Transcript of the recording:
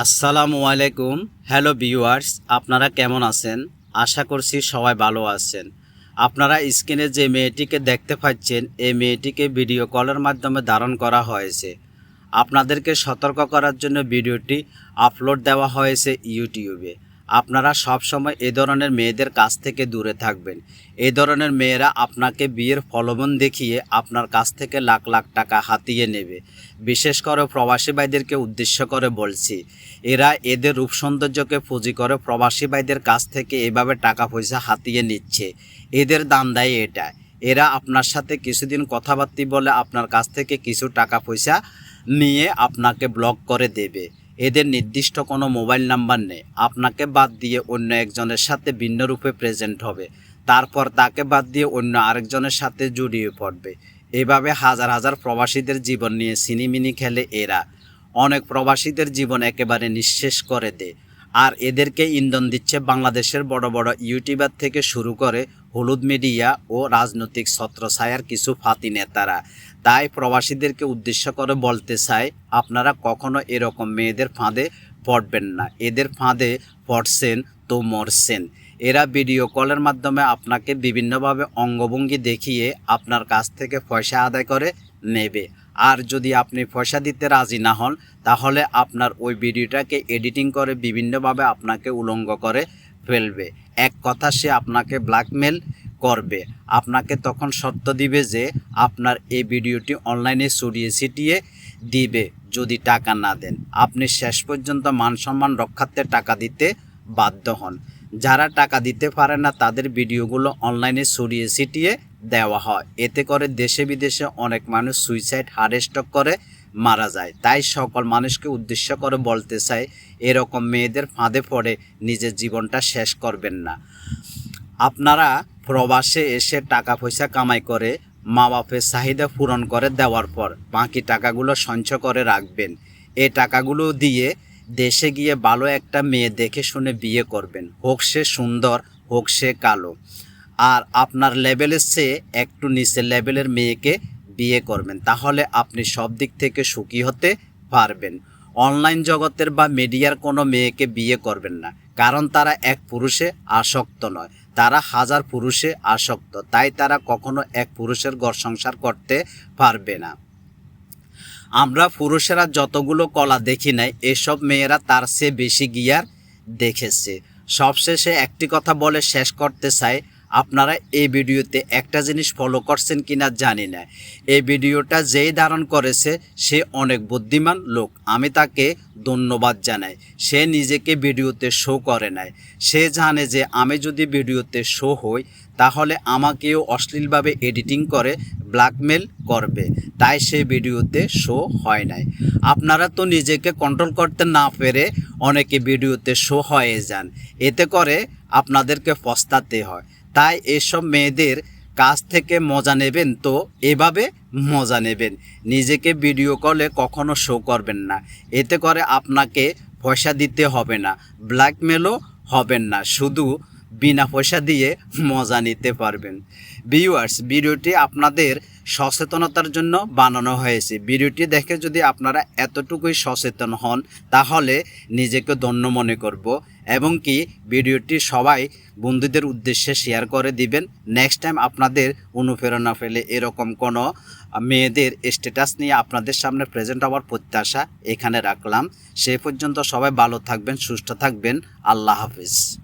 আসসালামু আলাইকুম। Hello viewers, আপনারা কেমন আছেন? আশা করছি সবাই ভালো আছেন। আপনারা স্ক্রিনে যে মেয়েটিকে দেখতে পাচ্ছেন, এই মেয়েটিকে ভিডিও কলের মাধ্যমে ধারণ করা হয়েছে। আপনাদেরকে সতর্ক করার জন্য ভিডিওটি আপলোড দেওয়া হয়েছে ইউটিউবে। আপনারা সব সময় এ ধরনের মেয়েদের কাছ থেকে দূরে থাকবেন। এ ধরনের মেয়েরা আপনাকে বিয়ের ফলবন দেখিয়ে আপনার কাছ থেকে লাখ লাখ টাকা হাতিয়ে নেবে। বিশেষ করে প্রবাসী ভাইদেরকে উদ্দেশ্য করে বলছি, এরা এদের রূপ সৌন্দর্যকে পুঁজি করে প্রবাসী ভাইদের কাছ থেকে এভাবে টাকা পয়সা হাতিয়ে নিচ্ছে। এদের দান দেয় এটা। এরা আপনার সাথে কিছুদিন কথাবার্তি বলে আপনার কাছ থেকে কিছু টাকা পয়সা নিয়ে আপনাকে ব্লক করে দেবে। এদের নির্দিষ্ট কোনো মোবাইল নাম্বার নেই। আপনাকে বাদ দিয়ে অন্য একজনের সাথে ভিন্ন রূপে প্রেজেন্ট হবে। তারপর তাকে বাদ দিয়ে অন্য আরেকজনের সাথে জড়িয়ে পড়বে। এভাবে হাজার হাজার প্রবাসীদের জীবন নিয়ে সিনিমিনি খেলে এরা। অনেক প্রবাসীদের জীবন একেবারে নিঃশেষ করে দেয়। আর এদেরকে ইন্ধন দিচ্ছে বাংলাদেশের বড় বড় ইউটিউবার থেকে শুরু করে হলুদ মিডিয়া ও রাজনৈতিক ছত্রছায়ার কিছু ফাতি নেতারা। তাই প্রবাসীদেরকে উদ্দেশ্য করে বলতে চাই, আপনারা কখনো এরকম মেয়েদের ফাঁদে পড়বেন না। এদের ফাঁদে পড়ছেন তো মরছেন। এরা ভিডিও কলের মাধ্যমে আপনাকে বিভিন্নভাবে অঙ্গভঙ্গি দেখিয়ে আপনার কাছ থেকে পয়সা আদায় করে নেবে। আর যদি আপনি পয়সা দিতে রাজি না হন, তাহলে আপনার ওই ভিডিওটাকে এডিটিং করে বিভিন্নভাবে আপনাকে উলঙ্গ করে ফেলবে। এক কথা সে আপনাকে ব্ল্যাকমেল করবে। আপনাকে তখন শর্ত দিবে যে আপনার এই ভিডিওটি অনলাইনে ছড়িয়ে ছিটিয়ে দিবে যদি টাকা না দেন। আপনি শেষ পর্যন্ত মান সম্মান রক্ষার্থে টাকা দিতে বাধ্য হন। যারা টাকা দিতে পারে না, তাদের ভিডিওগুলো অনলাইনে ছড়িয়ে ছিটিয়ে দেওয়া হয়। এতে করে দেশে বিদেশে অনেক মানুষ সুইসাইড হার্ট স্ট্রোক করে মারা যায়। তাই সকল মানুষকে উদ্দেশ্য করে বলতে চাই, এরকম মেয়েদের ফাঁদে পড়ে নিজের জীবনটা শেষ করবেন না। আপনারা প্রবাসে এসে টাকা পয়সা কামাই করে মা বাপের চাহিদা পূরণ করে দেওয়ার পর বাকি টাকাগুলো সঞ্চয় করে রাখবেন। এ টাকাগুলো দিয়ে দেশে গিয়ে ভালো একটা মেয়ে দেখে শুনে বিয়ে করবেন। হোক সে সুন্দর, হোক সে কালো। আর আপনার লেভেলের চেয়ে একটু নিচের লেভেলের মেয়েকে বিয়ে করবেন, তাহলে আপনি সব দিক থেকে সুখী হতে পারবেন। অনলাইন জগতের বা মিডিয়ার কোনো মেয়েকে বিয়ে করবেন না, কারণ তারা এক পুরুষে আসক্ত নয়। তারা হাজার পুরুষে আসক্ত, তাই তারা কখনো এক পুরুষের ঘর সংসার করতে পারবে না। আমরা পুরুষেরা যতগুলো কলা দেখি নাই, এসব মেয়েরা তার চেয়ে বেশি গিয়ার দেখেছে। সবশেষে একটি কথা বলে শেষ করতে চাই আপনারা এই ভিডিওতে একটা জিনিস ফলো করছেন কিনা জানি না। এই ভিডিওটা যেই ধারণ করেছে, সে অনেক বুদ্ধিমান লোক। আমি তাকে ধন্যবাদ জানাই। সে নিজেকে ভিডিওতে শো করে নাই। সে জানে যে আমি যদি ভিডিওতে শো হই, তাহলে আমাকেও অশ্লীলভাবে এডিটিং করে ব্ল্যাকমেল করবে। তাই সে ভিডিওতে শো হয় নাই। আপনারা তো নিজেকে কন্ট্রোল করতে না পেরে অনেকে ভিডিওতে শো হয়ে যান। এতে করে আপনাদেরকে পস্তাতে হয়। তাই এসব মেয়েদের কাছ থেকে মজা নেবেন তো এভাবে মজা নেবেন। নিজেকে ভিডিও কলে কখনো শো করবেন না। এতে করে আপনাকে পয়সা দিতে হবে না ব্ল্যাকমেলও হবেন না। শুধু বিনা পয়সা দিয়ে মজা নিতে পারবেন। ভিউয়ার্স ভিডিওটি আপনাদের সচেতনতার জন্য বানানো হয়েছে। ভিডিওটি দেখে যদি আপনারা এতটুকুই সচেতন হন, তাহলে নিজেকে ধন্য মনে করব। এবং কি ভিডিওটি সবাই বন্ধুদের উদ্দেশ্যে শেয়ার করে দিবেন। নেক্সট টাইম আপনাদের অনুপ্রেরণা ফেলে এরকম কোনো মেয়েদের স্ট্যাটাস নিয়ে আপনাদের সামনে প্রেজেন্ট হওয়ার প্রত্যাশা এখানে রাখলাম। সে পর্যন্ত সবাই ভালো থাকবেন, সুস্থ থাকবেন। আল্লাহ হাফিজ।